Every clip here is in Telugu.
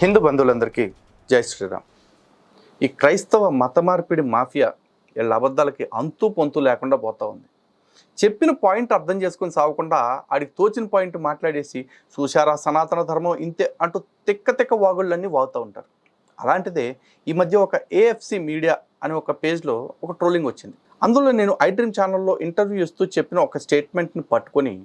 హిందూ బంధువులందరికీ జై శ్రీరామ్. ఈ క్రైస్తవ మత మార్పిడి మాఫియా వీళ్ళ అబద్ధాలకి అంతు పొంతు లేకుండా పోతా ఉంది. చెప్పిన పాయింట్ అర్థం చేసుకొని సాగకుండా ఆడికి తోచిన పాయింట్ మాట్లాడేసి చూశారా సనాతన ధర్మం ఇంతే అంటూ తిక్క తిక్క వాగుళ్ళన్నీ వాగుతూ ఉంటారు. అలాంటిదే ఈ మధ్య ఒక ఏఎఫ్సి మీడియా అనే ఒక పేజ్లో ఒక ట్రోలింగ్ వచ్చింది. అందులో నేను ఐ డ్రీమ్ ఛానల్లో ఇంటర్వ్యూ ఇస్తూ చెప్పిన ఒక స్టేట్మెంట్ని పట్టుకొని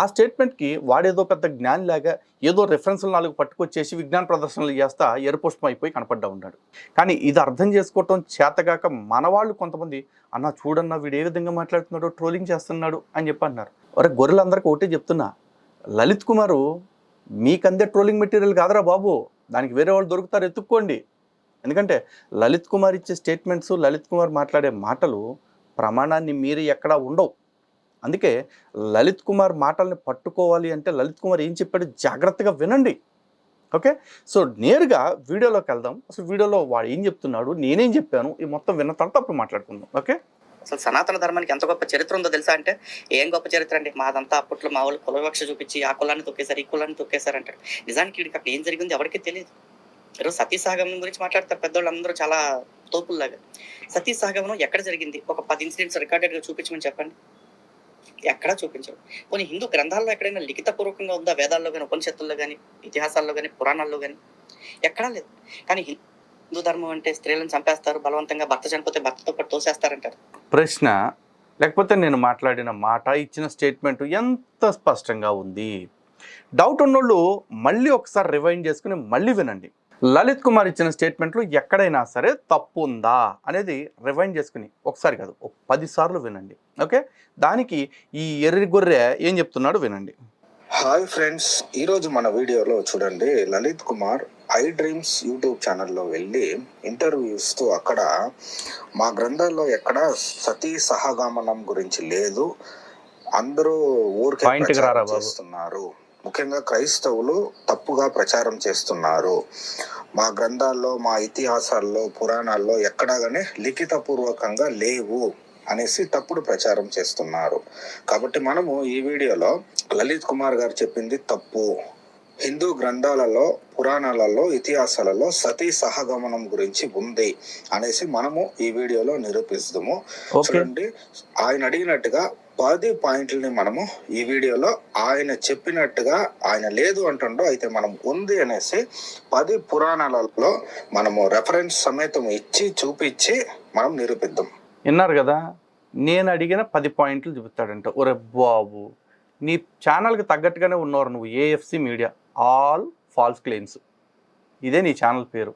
ఆ స్టేట్మెంట్కి వాడేదో పెద్ద జ్ఞాన్ లాగా ఏదో రెఫరెన్స్లు నాలుగు పట్టుకొచ్చేసి విజ్ఞాన ప్రదర్శనలు చేస్తా ఎరుపుష్పం అయిపోయి కనపడ్డా ఉన్నాడు. కానీ ఇది అర్థం చేసుకోవటం చేతగాక మన వాళ్ళు కొంతమంది అన్న చూడన్న వీడు ఏ విధంగా మాట్లాడుతున్నాడో ట్రోలింగ్ చేస్తున్నాడు అని చెప్పి అన్నారు. ఒరే గొర్రెలందరికీ ఒకటే చెప్తున్నా లలిత్ కుమారు మీకందే ట్రోలింగ్ మెటీరియల్ కాదురా బాబు దానికి వేరే వాళ్ళు దొరుకుతారు ఎత్తుక్కోండి. ఎందుకంటే లలిత్ కుమార్ ఇచ్చే స్టేట్మెంట్స్ లలిత్ కుమార్ మాట్లాడే మాటలు ప్రమాణాన్ని మీరు ఎక్కడా ఉండవు. అందుకే లలిత్ కుమార్ మాటల్ని పట్టుకోవాలి అంటే లలిత్ కుమార్ ఏం చెప్పాడు జాగ్రత్తగా వినండి. ఓకే? సో నేరుగా వీడియోలోకి వెళ్దాం. అసలు వీడియోలో వాడు ఏం చెప్తున్నాడు? నేనేం చెప్పాను? ఈ మొత్తం విన్న తర్వాత అప్పుడు మాట్లాడుకుందాం. ఓకే? అసలు సనాతన ధర్మానికి ఎంత గొప్ప చరిత్ర ఉందో తెలుసా అంటే ఏం గొప్ప చరిత్ర అండి? మాదంతా అప్పట్లో మా వాళ్ళు కులవివక్ష చూపించి ఆ కులాన్ని తొక్కేశారు ఈ కులాన్ని తొక్కేశారు అంటారు. నిజానికి వీడికి అక్కడ ఏం జరిగింది ఎవరికీ తెలియదు. ఈరోజు సతీ సహగమనం గురించి మాట్లాడతారు పెద్దవాళ్ళు అందరూ చాలా తోపుల్లాగా. సతీ సహగమనం ఎక్కడ జరిగింది? ఒక పది ఇన్సిడెంట్స్ రికార్డెడ్గా చూపించమని చెప్పండి. ఎక్కడా చూపించరు కొన్ని హిందూ గ్రంథాల్లో ఎక్కడైనా లిఖిత పూర్వకంగా ఉందా? వేదాల్లో కానీ ఉపనిషత్తుల్లో కానీ ఇతిహాసాల్లో కానీ పురాణాల్లో కానీ ఎక్కడా లేదు. కానీ హిందూ ధర్మం అంటే స్త్రీలను చంపేస్తారు బలవంతంగా భర్త చనిపోతే భర్తతో పాటు తోసేస్తారంటారు. ప్రశ్న లేకపోతే నేను మాట్లాడిన మాట ఇచ్చిన స్టేట్మెంట్ ఎంత స్పష్టంగా ఉంది? డౌట్ ఉన్నోళ్ళు మళ్ళీ ఒకసారి రివైండ్ చేసుకుని మళ్ళీ వినండి. లలిత్ కుమార్ ఇచ్చిన స్టేట్మెంట్లు ఎక్కడైనా సరే తప్పు ఉందా అనేది రివైండ్ చేసుకుని ఒకసారి కాదు ఒక పది సార్లు వినండి. ఓకే? దానికి ఈ ఎర్రి గొర్రె ఏం చెప్తున్నాడు వినండి. హాయ్ ఫ్రెండ్స్ ఈరోజు మన వీడియోలో చూడండి Lalit Kumar I dreams YouTube ఛానల్లో వెళ్ళి ఇంటర్వ్యూ ఇస్తూ అక్కడ మా గ్రంథాల్లో ఎక్కడ సతీ సహగమనం గురించి లేదు. అందరూ ఊరికే. చేస్తున్నారు. ముఖ్యంగా క్రైస్తవులు తప్పుగా ప్రచారం చేస్తున్నారు. మా గ్రంథాల్లో మా ఇతిహాసాల్లో పురాణాల్లో ఎక్కడా గానీ లిఖిత పూర్వకంగా లేవు అనేసి తప్పుడు ప్రచారం చేస్తున్నారు. కాబట్టి మనము ఈ వీడియోలో లలిత్ కుమార్ గారు చెప్పింది తప్పు. హిందూ గ్రంథాలలో పురాణాలలో ఇతిహాసాలలో సతీ సహగమనం గురించి ఉంది అనేసి మనము ఈ వీడియోలో నిరూపిస్తాము చూడండి ఆయన అడిగినట్టుగా పది పాయింట్లని మనము ఈ వీడియోలో ఆయన చెప్పినట్టుగా ఆయన లేదు అంటుండో అయితే మనం ఉంది అనేసి పది పురాణాలలో మనము రెఫరెన్స్ సమేతం ఇచ్చి చూపించి మనం నిరూపిద్దాం. విన్నారు కదా? నేను అడిగిన పది పాయింట్లు చూపిస్తాడంట ఒరే బాబు నీ ఛానల్కి తగ్గట్టుగానే ఉన్నారు నువ్వు AFC media all false claims ఇదే నీ ఛానల్ పేరు.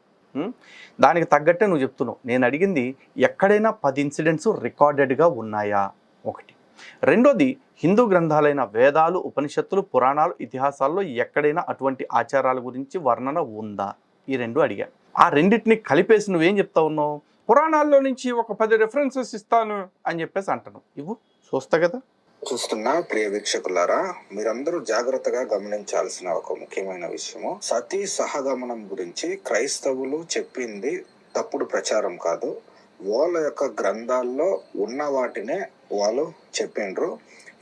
దానికి తగ్గట్టే నువ్వు చెప్తున్నావు. నేను అడిగింది ఎక్కడైనా పది ఇన్సిడెంట్స్ రికార్డెడ్గా ఉన్నాయా? ఒకటి. రెండోది హిందూ గ్రంథాలైన వేదాలు ఉపనిషత్తులు పురాణాలు ఇతిహాసాల్లో ఎక్కడైనా అటువంటి ఆచారాల గురించి వర్ణన ఉందా? ఈ రెండు అడిగా. ఆ రెండింటిని కలిపేసి నువ్వేం చెప్తా ఉన్నావు? పురాణాల్లో నుంచి ఒక పది రెఫరెన్సెస్ ఇస్తాను అని చెప్పేసి అంటాను ఇవ్వు. చూస్తా కదా. చూస్తున్న ప్రియ వీక్షకులారా మీరందరూ జాగ్రత్తగా గమనించాల్సిన ఒక ముఖ్యమైన విషయము. సతీ సహగమనం గురించి క్రైస్తవులు చెప్పింది తప్పుడు ప్రచారం కాదు. వాళ్ళ యొక్క గ్రంథాల్లో ఉన్న వాటినే వాళ్ళు చెప్పిండ్రు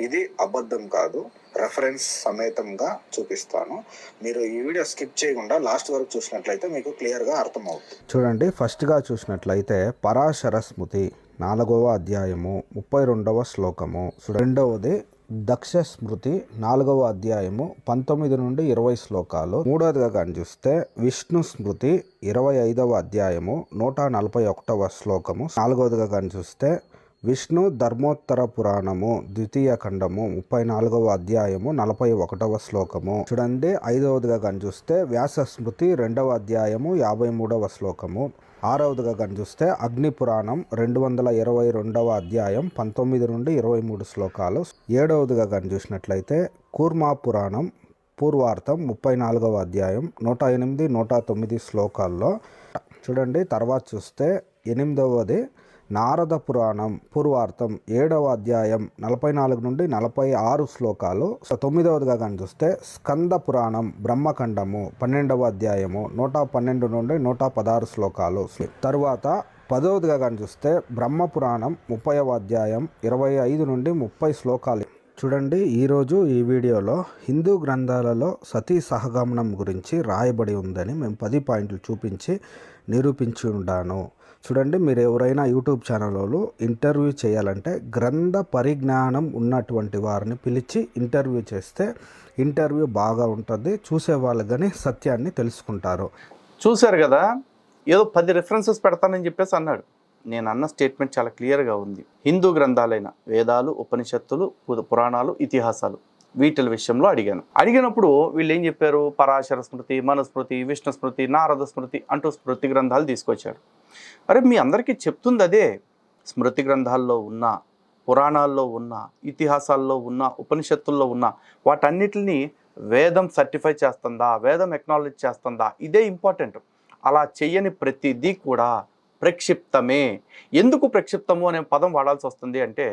ఇది అబద్ధం కాదు. రెఫరెన్స్ సమేతంగా చూపిస్తాను. మీరు ఈ వీడియో స్కిప్ చేయకుండా లాస్ట్ వరకు చూసినట్లయితే మీకు క్లియర్గా అర్థమవుతుంది. చూడండి ఫస్ట్గా చూసినట్లయితే పరాశర స్మృతి నాలుగవ అధ్యాయము ముప్పై రెండవ శ్లోకము రెండవది దక్ష స్మృతి నాలుగవ అధ్యాయము పంతొమ్మిది నుండి ఇరవై శ్లోకాలు. మూడవదిగా కానీ చూస్తే విష్ణు స్మృతి ఇరవై ఐదవ అధ్యాయము నూట నలభై ఒకటవ శ్లోకము. నాలుగవదిగా కానీ చూస్తే విష్ణు ధర్మోత్తర పురాణము ద్వితీయ ఖండము ముప్పై నాలుగవ అధ్యాయము నలభై ఒకటవ శ్లోకము. చూడండి ఐదవదిగా కానీ చూస్తే వ్యాస స్మృతి రెండవ అధ్యాయము యాభై మూడవ శ్లోకము. ఆరవదిగా కానీ చూస్తే అగ్ని పురాణం రెండు వందల ఇరవై రెండవ అధ్యాయం పంతొమ్మిది నుండి ఇరవై మూడు శ్లోకాలు. ఏడవదిగా కానీ చూసినట్లయితే కూర్మా పురాణం పూర్వార్థం ముప్పై నాలుగవ అధ్యాయం నూట ఎనిమిది నూట తొమ్మిది శ్లోకాల్లో. చూడండి తర్వాత చూస్తే ఎనిమిదవది నారద పురాణం పూర్వార్థం ఏడవ అధ్యాయం నలభై నాలుగు నుండి నలభై ఆరు శ్లోకాలు. తొమ్మిదవదిగా కానీ చూస్తే స్కంద పురాణం బ్రహ్మఖండము పన్నెండవ అధ్యాయము నూట పన్నెండు నుండి నూట పదహారు శ్లోకాలు. తరువాత పదవదిగా కానీ చూస్తే బ్రహ్మ పురాణం ముప్పైవ అధ్యాయం ఇరవై ఐదు నుండి ముప్పై శ్లోకాలు. చూడండి ఈరోజు ఈ వీడియోలో హిందూ గ్రంథాలలో సతీ సహగమనం గురించి రాయబడి ఉందని మేము పది పాయింట్లు చూపించి నిరూపించి ఉండాను చూడండి మీరు ఎవరైనా యూట్యూబ్ ఛానల్లో ఇంటర్వ్యూ చేయాలంటే గ్రంథ పరిజ్ఞానం ఉన్నటువంటి వారిని పిలిచి ఇంటర్వ్యూ చేస్తే ఇంటర్వ్యూ బాగా ఉంటుంది. చూసేవాళ్ళు కానీ సత్యాన్ని తెలుసుకుంటారు. చూశారు కదా ఏదో పది రిఫరెన్సెస్ పెడతానని చెప్పేసి అన్నాడు. నేను అన్న స్టేట్మెంట్ చాలా క్లియర్గా ఉంది. హిందూ గ్రంథాలైన వేదాలు ఉపనిషత్తులు పురాణాలు ఇతిహాసాలు వీటిల విషయంలో అడిగాను. అడిగినప్పుడు వీళ్ళు ఏం చెప్పారు? పరాశర స్మృతి మనుస్మృతి విష్ణు స్మృతి నారద స్మృతి అంటూ స్మృతి గ్రంథాలు తీసుకొచ్చారు. అరే మీ అందరికీ చెప్తుంది అదే స్మృతి గ్రంథాల్లో ఉన్న పురాణాల్లో ఉన్న ఇతిహాసాల్లో ఉన్న ఉపనిషత్తుల్లో ఉన్న వాటన్నిటిని వేదం సర్టిఫై చేస్తుందా వేదం ఎక్నాలజ్ చేస్తుందా? ఇదే ఇంపార్టెంట్ అలా చేయని ప్రతిదీ కూడా ప్రక్షిప్తమే. ఎందుకు ప్రక్షిప్తము అనే పదం వాడాల్సి వస్తుంది అంటే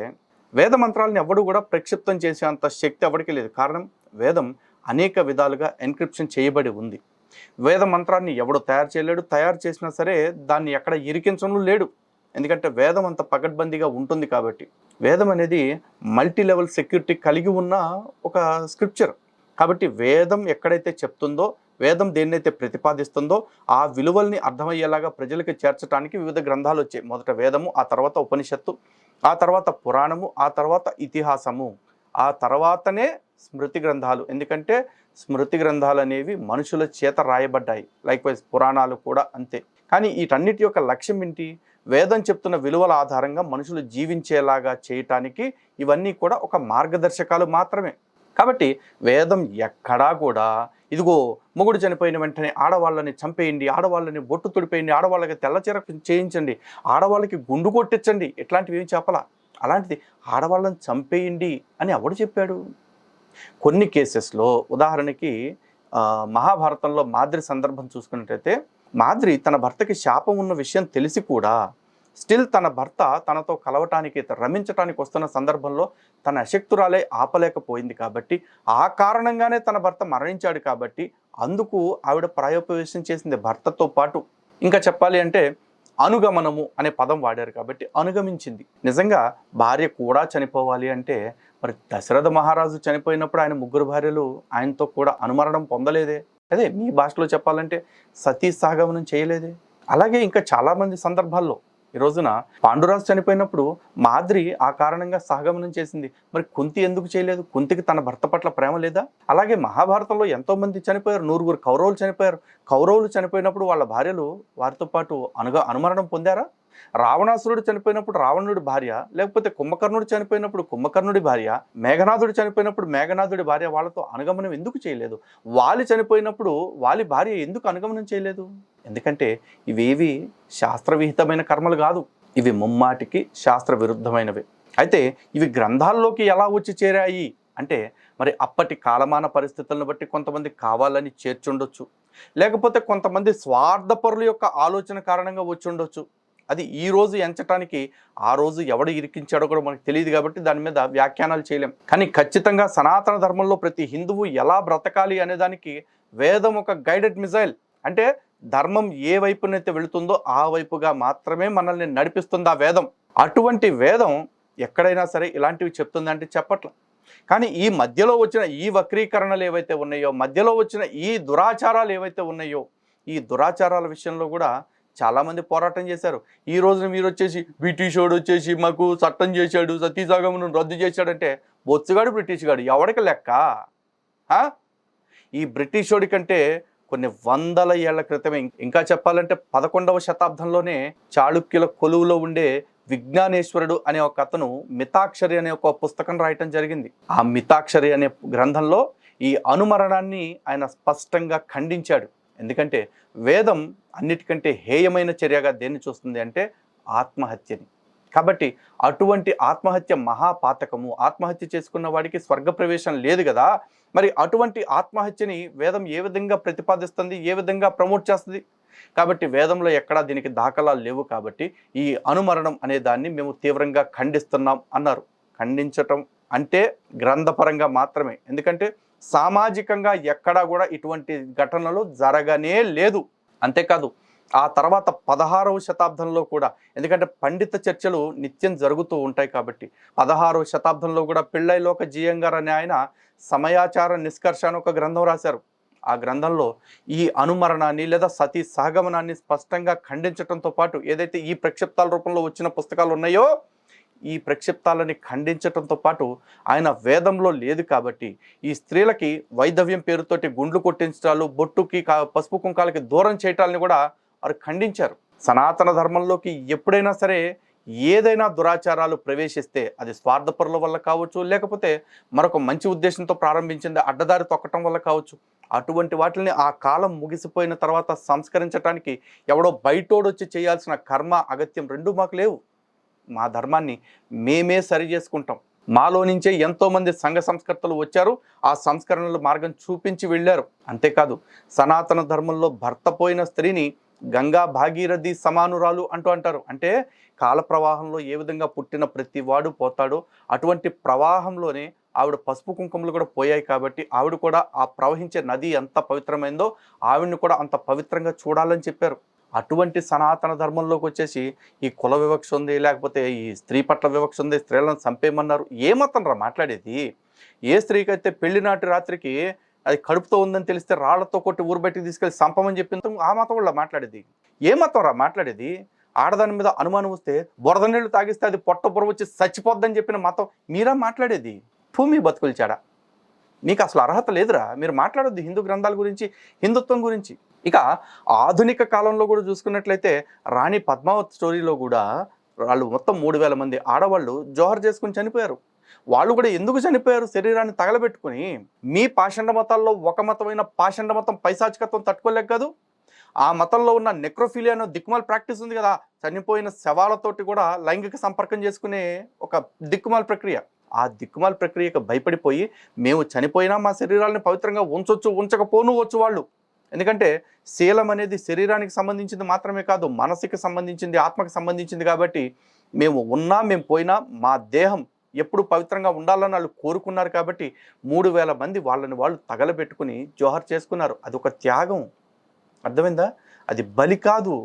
వేద మంత్రాలను ఎవడు కూడా ప్రక్షిప్తం చేసేంత శక్తి ఎవరికి లేదు. కారణం వేదం అనేక విధాలుగా ఎన్క్రిప్షన్ చేయబడి ఉంది. వేద మంత్రాన్ని ఎవడు తయారు చేయలేడు తయారు చేసినా సరే దాన్ని ఎక్కడ ఇరికించడం లేడు. ఎందుకంటే వేదం అంత పకడ్బందీగా ఉంటుంది కాబట్టి. వేదం అనేది మల్టీ లెవెల్ సెక్యూరిటీ కలిగి ఉన్న ఒక స్క్రిప్చర్. కాబట్టి వేదం ఎక్కడైతే చెప్తుందో వేదం దేన్నైతే ప్రతిపాదిస్తుందో ఆ విలువల్ని అర్థమయ్యేలాగా ప్రజలకు చేర్చడానికి వివిధ గ్రంథాలు వచ్చాయి. మొదట వేదము ఆ తర్వాత ఉపనిషత్తు ఆ తర్వాత పురాణము ఆ తర్వాత ఇతిహాసము ఆ తర్వాతనే స్మృతి గ్రంథాలు. ఎందుకంటే స్మృతి గ్రంథాలు అనేవి మనుషుల చేత రాయబడ్డాయి. లైక్ వైజ్ పురాణాలు కూడా అంతే. కానీ వీటన్నిటి యొక్క లక్ష్యం ఏంటి? వేదం చెప్తున్న విలువల ఆధారంగా మనుషులు జీవించేలాగా చేయటానికి ఇవన్నీ కూడా ఒక మార్గదర్శకాలు మాత్రమే. కాబట్టి వేదం ఎక్కడా కూడా ఇదిగో మొగుడు చనిపోయిన వెంటనే ఆడవాళ్ళని చంపేయండి ఆడవాళ్ళని బొట్టు తుడిపేయండి ఆడవాళ్ళకి తెల్లచీర చేయించండి ఆడవాళ్ళకి గుండు కొట్టించండి ఇట్లాంటివి ఏం చెప్పాలా? అలాంటిది ఆడవాళ్ళని చంపేయండి అని ఎవడు చెప్పాడు? కొన్ని కేసెస్లో ఉదాహరణకి మహాభారతంలో మాద్రి సందర్భం చూసుకున్నట్టయితే మాద్రి తన భర్తకి శాపం ఉన్న విషయం తెలిసి కూడా స్టిల్ తన భర్త తనతో కలవటానికి రమించటానికి వస్తున్న సందర్భంలో తన అశక్తురాలే ఆపలేకపోయింది కాబట్టి ఆ కారణంగానే తన భర్త మరణించాడు కాబట్టి అందుకు ఆవిడ ప్రాయోపవేశం చేసింది భర్తతో పాటు. ఇంకా చెప్పాలి అంటే అనుగమనము అనే పదం వాడారు కాబట్టి అనుగమించింది. నిజంగా భార్య కూడా చనిపోవాలి అంటే మరి దశరథ మహారాజు చనిపోయినప్పుడు ఆయన ముగ్గురు భార్యలు ఆయనతో కూడా అనుమరణం పొందలేదే? అదే మీ భాషలో చెప్పాలంటే సతీ సాగమనం చేయలేదే? అలాగే ఇంకా చాలామంది సందర్భాల్లో ఈ రోజున పాండురాజు చనిపోయినప్పుడు మాద్రి ఆ కారణంగా సహగమనం చేసింది. మరి కుంతి ఎందుకు చేయలేదు? కుంతికి తన భర్త పట్ల ప్రేమ లేదా? అలాగే మహాభారతంలో ఎంతో మంది చనిపోయారు. నూరుగురు కౌరవులు చనిపోయారు. కౌరవులు చనిపోయినప్పుడు వాళ్ళ భార్యలు వారితో పాటు అనుగా అనుమరణం పొందారా? రావణాసురుడు చనిపోయినప్పుడు రావణుడి భార్య లేకపోతే కుంభకర్ణుడు చనిపోయినప్పుడు కుంభకర్ణుడి భార్య మేఘనాథుడు చనిపోయినప్పుడు మేఘనాథుడి భార్య వాళ్ళతో అనుగమనం ఎందుకు చేయలేదు? వాలి చనిపోయినప్పుడు వాలి భార్య ఎందుకు అనుగమనం చేయలేదు? ఎందుకంటే ఇవేవి శాస్త్రవిహితమైన కర్మలు కాదు. ఇవి ముమ్మాటికి శాస్త్ర విరుద్ధమైనవి అయితే ఇవి గ్రంథాల్లోకి ఎలా వచ్చి చేరాయి? అంటే మరి అప్పటి కాలమాన పరిస్థితులను బట్టి కొంతమంది కావాలని చేర్చుండొచ్చు. లేకపోతే కొంతమంది స్వార్థపరుల యొక్క ఆలోచన కారణంగా వచ్చి ఉండొచ్చు అది ఈ రోజు ఎంచటానికి ఆ రోజు ఎవడు ఇరికించాడో కూడా మనకు తెలియదు కాబట్టి దాని మీద వ్యాఖ్యానాలు చేయలేం. కానీ ఖచ్చితంగా సనాతన ధర్మంలో ప్రతి హిందువు ఎలా బ్రతకాలి అనే దానికి వేదం ఒక గైడెడ్ మిజైల్ అంటే ధర్మం ఏ వైపునైతే వెళుతుందో ఆ వైపుగా మాత్రమే మనల్ని నడిపిస్తుంది ఆ వేదం. అటువంటి వేదం ఎక్కడైనా సరే ఇలాంటివి చెప్తుందంటే చెప్పట్లేదు చెప్పట్ల. కానీ ఈ మధ్యలో వచ్చిన ఈ వక్రీకరణలు ఏవైతే ఉన్నాయో మధ్యలో వచ్చిన ఈ దురాచారాలు ఏవైతే ఉన్నాయో ఈ దురాచారాల విషయంలో కూడా చాలామంది పోరాటం చేశారు. ఈ రోజున మీరు వచ్చేసి బ్రిటిష్ వాడు వచ్చేసి మాకు చట్టం చేశాడు సతీసాగమును రద్దు చేశాడంటే బొత్సుగాడు బ్రిటిష్ గాడు ఎవడికి లెక్క? ఈ బ్రిటిష్ వాడి కంటే కొన్ని వందల ఏళ్ళ క్రితమే ఇంకా చెప్పాలంటే పదకొండవ శతాబ్దంలోనే చాళుక్యుల కొలువులో ఉండే విజ్ఞానేశ్వరుడు అనే ఒక అతను మితాక్షరి అనే ఒక పుస్తకం రాయటం జరిగింది. ఆ మితాక్షరి అనే గ్రంథంలో ఈ అనుమరణాన్ని ఆయన స్పష్టంగా ఖండించాడు. ఎందుకంటే వేదం అన్నిటికంటే హేయమైన చర్యగా దేన్ని చూస్తుంది అంటే ఆత్మహత్యని. కాబట్టి అటువంటి ఆత్మహత్య మహాపాతకము ఆత్మహత్య చేసుకున్న వాడికి స్వర్గ ప్రవేశం లేదు కదా మరి అటువంటి ఆత్మహత్యని వేదం ఏ విధంగా ప్రతిపాదిస్తుంది ఏ విధంగా ప్రమోట్ చేస్తుంది? కాబట్టి వేదంలో ఎక్కడా దీనికి దాఖలాలు లేవు కాబట్టి ఈ అనుమరణం అనే దాన్ని మేము తీవ్రంగా ఖండిస్తున్నాం అన్నారు. ఖండించటం అంటే గ్రంథపరంగా మాత్రమే. ఎందుకంటే సామాజికంగా ఎక్కడా కూడా ఇటువంటి ఘటనలు జరగనే లేదు. అంతేకాదు ఆ తర్వాత పదహారవ శతాబ్దంలో కూడా ఎందుకంటే పండిత చర్చలు నిత్యం జరుగుతూ ఉంటాయి కాబట్టి పదహారవ శతాబ్దంలో కూడా పిళ్ళైలోక జీయంగారు అనే ఆయన సమయాచార నిష్కర్ష అని ఒక గ్రంథం రాశారు. ఆ గ్రంథంలో ఈ అనుమరణాన్ని లేదా సతీ సహగమనాన్ని స్పష్టంగా ఖండించడంతో పాటు ఏదైతే ఈ ప్రక్షిప్తాల రూపంలో వచ్చిన పుస్తకాలు ఉన్నాయో ఈ ప్రక్షిప్తాలని ఖండించటంతో పాటు ఆయన వేదంలో లేదు కాబట్టి ఈ స్త్రీలకి వైధవ్యం పేరుతోటి గుండ్లు కొట్టించడాలు బొట్టుకి కా- పసుపు కుంకాలకి దూరం చేయటాలని కూడా వారు ఖండించారు. సనాతన ధర్మంలోకి ఎప్పుడైనా సరే ఏదైనా దురాచారాలు ప్రవేశిస్తే అది స్వార్థపరుల వల్ల కావచ్చు లేకపోతే మరొక మంచి ఉద్దేశంతో ప్రారంభించింది అడ్డదారి తొక్కటం వల్ల కావచ్చు. అటువంటి వాటిని ఆ కాలం ముగిసిపోయిన తర్వాత సంస్కరించడానికి ఎవడో బయటోడొచ్చి చేయాల్సిన కర్మ అగత్యం రెండూ మాకు లేవు. మా ధర్మాన్ని మేమే సరి చేసుకుంటాం. మాలో నుంచే ఎంతోమంది సంఘ సంస్కర్తలు వచ్చారు. ఆ సంస్కరణల మార్గం చూపించి వెళ్ళారు. అంతేకాదు సనాతన ధర్మంలో భర్త పోయిన స్త్రీని గంగా భాగీరథి సమానురాలు అంటూ అంటారు. అంటే కాల ప్రవాహంలో ఏ విధంగా పుట్టిన ప్రతి వాడు పోతాడో అటువంటి ప్రవాహంలోనే ఆవిడ పసుపు కుంకుమలు కూడా పోయాయి కాబట్టి ఆవిడ కూడా ఆ ప్రవహించే నది ఎంత పవిత్రమైందో ఆవిడని కూడా అంత పవిత్రంగా చూడాలని చెప్పారు. అటువంటి సనాతన ధర్మంలోకి వచ్చేసి ఈ కుల వివక్ష ఉంది లేకపోతే ఈ స్త్రీ పట్ల వివక్ష ఉంది స్త్రీలను చంపేయమన్నారు ఏ మతంరా మాట్లాడేది? ఏ స్త్రీకి అయితే పెళ్ళినాటి రాత్రికి అది కడుపుతో ఉందని తెలిస్తే రాళ్ళతో కొట్టి ఊరు బయటికి తీసుకెళ్ళి చంపమని చెప్పింది ఆ మతం వాళ్ళ మాట్లాడేది. ఏ మతం రా మాట్లాడేది? ఆడదాని మీద అనుమానం వస్తే బురద నీళ్ళు తాగిస్తే అది పొట్ట బుర్ర వచ్చి చచ్చిపోద్దని చెప్పిన మతం మీరా మాట్లాడేది? భూమి బతుకులు చాడ. మీకు అసలు అర్హత లేదురా. మీరు మాట్లాడొద్దు హిందూ గ్రంథాల గురించి హిందుత్వం గురించి. ఇక ఆధునిక కాలంలో కూడా చూసుకున్నట్లయితే రాణి పద్మావత్ స్టోరీలో కూడా వాళ్ళు మొత్తం మూడు వేల మంది ఆడవాళ్ళు జోహర్ చేసుకుని చనిపోయారు. వాళ్ళు కూడా ఎందుకు చనిపోయారు? శరీరాన్ని తగలబెట్టుకుని మీ పాషండ మతాల్లో ఒక మతమైన పాషండ మతం పైశాచికత్వం తట్టుకోలేక కాదు? ఆ మతంలో ఉన్న నెక్రోఫిలియా అనే దిక్కుమాల ప్రాక్టీస్ ఉంది కదా చనిపోయిన శవాలతోటి కూడా లైంగిక సంపర్కం చేసుకునే ఒక దిక్కుమాల ప్రక్రియ. ఆ దిక్కుమాల ప్రక్రియకు భయపడిపోయి మేము చనిపోయినా మా శరీరాలను పవిత్రంగా ఉంచొచ్చు ఉంచకపోను వచ్చు వాళ్ళు. ఎందుకంటే శీలం అనేది శరీరానికి సంబంధించింది మాత్రమే కాదు మనసుకి సంబంధించింది ఆత్మకి సంబంధించింది కాబట్టి మేము ఉన్నా మేము పోయినా మా దేహం ఎప్పుడు పవిత్రంగా ఉండాలని వాళ్ళు కోరుకున్నారు కాబట్టి మూడు వేల మంది వాళ్ళని వాళ్ళు తగలబెట్టుకుని జోహర్ చేసుకున్నారు. అది ఒక త్యాగం. అర్థమైందా? అది బలి కాదు.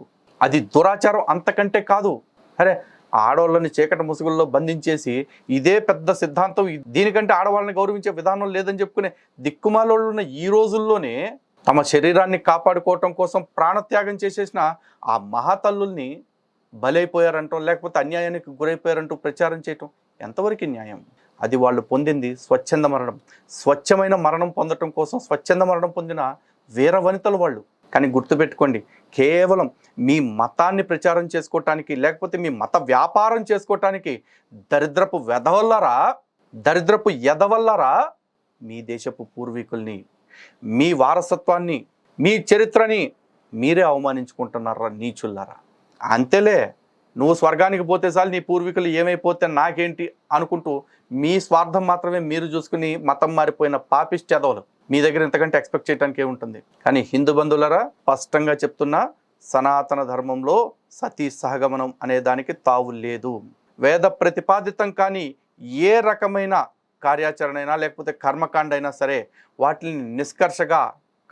అది దురాచారం అంతకంటే కాదు. అరే ఆడవాళ్ళని చీకటి ముసుగుల్లో బంధించేసి ఇదే పెద్ద సిద్ధాంతం. దీనికంటే ఆడవాళ్ళని గౌరవించే విధానం లేదని చెప్పుకునే దిక్కుమాలోళ్ళు ఉన్న ఈ రోజుల్లోనే తమ శరీరాన్ని కాపాడుకోవటం కోసం ప్రాణత్యాగం చేసేసిన ఆ మహాతల్లుల్ని బలైపోయారంటో లేకపోతే అన్యాయానికి గురైపోయారంటూ ప్రచారం చేయటం ఎంతవరకు న్యాయం? అది వాళ్ళు పొందింది స్వచ్ఛంద మరణం. స్వచ్ఛమైన మరణం పొందటం కోసం స్వచ్ఛంద మరణం పొందిన వీర వనితలు వాళ్ళు. కానీ గుర్తుపెట్టుకోండి కేవలం మీ మతాన్ని ప్రచారం చేసుకోవటానికి లేకపోతే మీ మత వ్యాపారం చేసుకోవటానికి దరిద్రపు వెధవల్లరా దరిద్రపు ఎదవల్లరా మీ దేశపు పూర్వీకుల్ని మీ వారసత్వాన్ని మీ చరిత్రని మీరే అవమానించుకుంటున్నారా నీచుల్లారా అంతేలే నువ్వు స్వర్గానికి పోతే చాలు నీ పూర్వీకులు ఏమైపోతే నాకేంటి అనుకుంటూ మీ స్వార్థం మాత్రమే మీరు చూసుకుని మతం మారిపోయిన పాపిస్ట్ చదవలు మీ దగ్గర ఇంతకంటే ఎక్స్పెక్ట్ చేయడానికి ఏముంటుంది కానీ హిందూ బంధువులరా స్పష్టంగా చెప్తున్నా సనాతన ధర్మంలో సతీ సహగమనం అనే దానికి తావు లేదు. వేద ప్రతిపాదితం కానీ ఏ రకమైన కార్యాచరణ అయినా లేకపోతే కర్మకాండ అయినా సరే వాటిని నిష్కర్షగా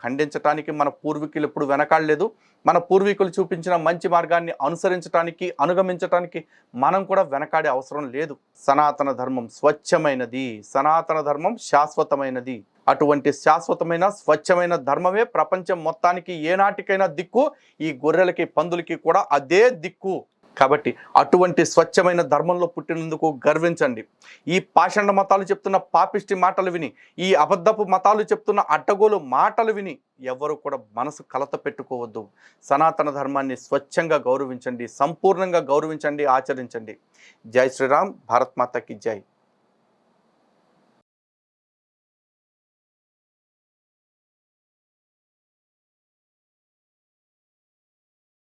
ఖండించటానికి మన పూర్వీకులు ఎప్పుడు వెనకాడలేదు. మన పూర్వీకులు చూపించిన మంచి మార్గాన్ని అనుసరించటానికి అనుగమించటానికి మనం కూడా వెనకాడే అవసరం లేదు. సనాతన ధర్మం స్వచ్ఛమైనది. సనాతన ధర్మం శాశ్వతమైనది. అటువంటి శాశ్వతమైన స్వచ్ఛమైన ధర్మమే ప్రపంచం మొత్తానికి ఏనాటికైనా దిక్కు. ఈ గొర్రెలకి పందులకి కూడా అదే దిక్కు. కాబట్టి అటువంటి స్వచ్ఛమైన ధర్మంలో పుట్టినందుకు గర్వించండి. ఈ పాషండ మతాలు చెప్తున్న పాపిష్టి మాటలు విని ఈ అబద్ధపు మతాలు చెప్తున్న అడ్డగోలు మాటలు విని ఎవరు కూడా మనసు కలత పెట్టుకోవద్దు. సనాతన ధర్మాన్ని స్వచ్ఛంగా గౌరవించండి సంపూర్ణంగా గౌరవించండి ఆచరించండి. జై శ్రీరామ్ భారత్ మాతకి జై.